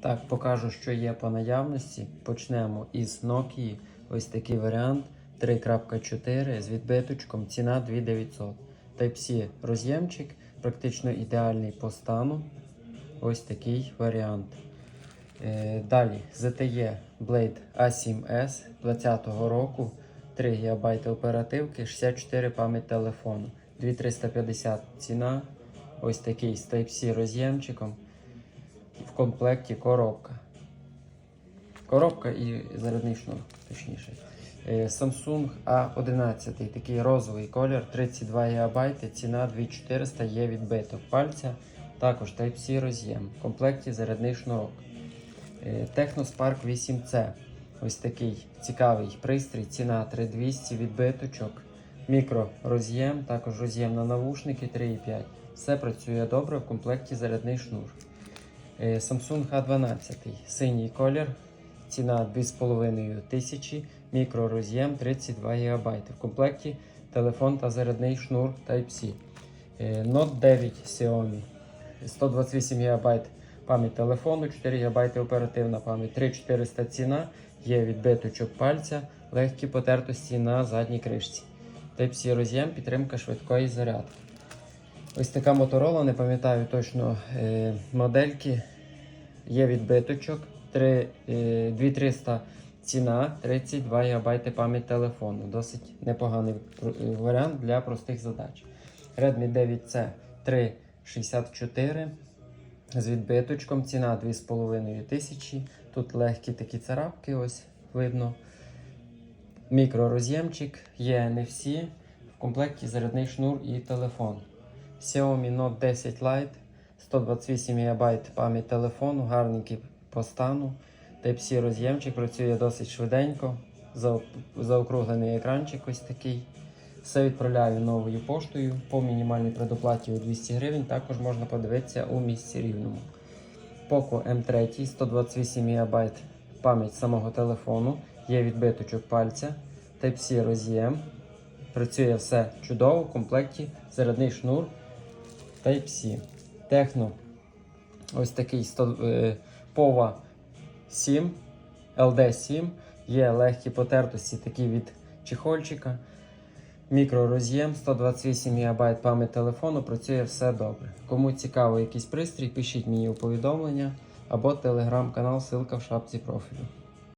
Так, покажу, що є по наявності. Почнемо із Nokia. Ось такий варіант 3.4 з відбиточком. Ціна 2900. Type-C роз'ємчик, практично ідеальний по стану. Ось такий варіант. Е, далі ZTE Blade A7S 2020 року. 3 ГБ оперативки, 64 пам'ять телефону. 2350 ціна. Ось такий з Type-C роз'ємчиком. Комплекті коробка. Коробка і зарядний шнур, точніше. Е, Samsung A11, такий розовий колір, 32 ГБ, ціна 2400, є відбиток пальця. Також Type-C роз'єм. В комплекті зарядний шнурок. Е, Technospark 8C. Ось такий цікавий пристрій, ціна 3200, відбиточок, мікророз'єм, також роз'єм на навушники 3,5. Все працює добре в комплекті зарядний шнур. Е, Samsung A12, синій колір, ціна 2500, мікророз'єм 32 ГБ. В комплекті телефон та зарядний шнур Type-C. Е, Note 9 Xiaomi, 128 ГБ пам'ять телефону, 4 ГБ оперативна пам'ять, 3400 ціна, є відбиточок пальця, легкі потертості на задній кришці. Type-C роз'єм, підтримка швидкої зарядки. Ось така Motorola, не пам'ятаю точно е, модельки. Є відбиточок, 3, е, 2300 ціна, 32 ГБ пам'ять телефону. Досить непоганий е, варіант для простих задач. Redmi 9C 364 з відбиточком. Ціна 2500. Тут легкі такі царапки, ось видно. Мікророз'ємчик, є NFC, в комплекті зарядний шнур і телефон. Xiaomi Note 10 Lite, 128 ГБ пам'ять телефону, гарненький по стану. Type-C роз'ємчик працює досить швиденько. Заокруглений екранчик ось такий. Все відправляю новою поштою по мінімальній предоплаті у 200 гривень. Також можна подивитися у місці рівному. Poco M3 128 ГБ пам'ять самого телефону. Є відбиточок пальця. Type-C роз'єм. Працює все чудово в комплекті зарядний шнур Type-C. Техно. Ось такий 100, е, POVA 7, LD7. Є легкі потертості такі від чехольчика. Мікророз'єм, 128 ГБ пам'ять телефону, працює все добре. Кому цікаво якийсь пристрій, пишіть мені у повідомлення або телеграм-канал, ссылка в шапці профілю.